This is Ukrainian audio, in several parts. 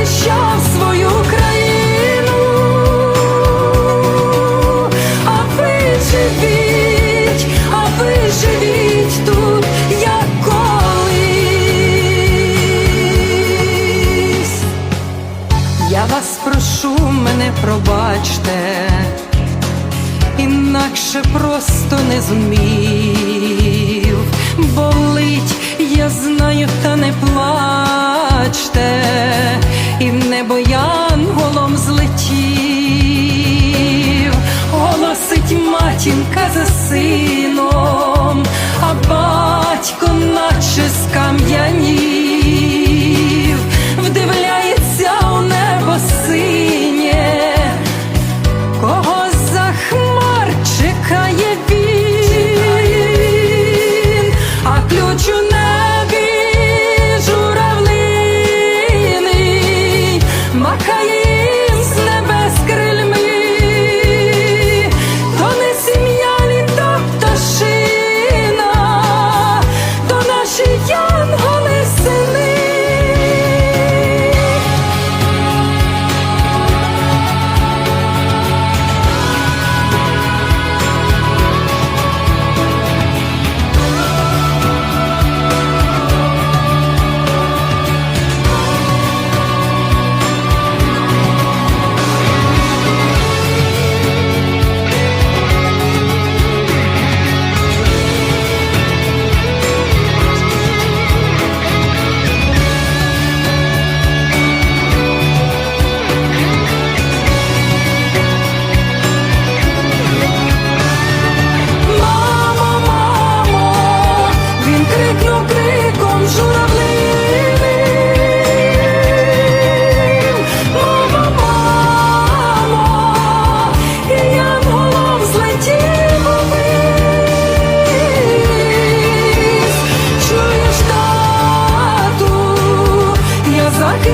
Захищав свою країну, а ви живіть, а ви живіть тут, як колись. Я вас прошу, мене пробачте, інакше просто не зумів.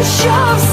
Увись.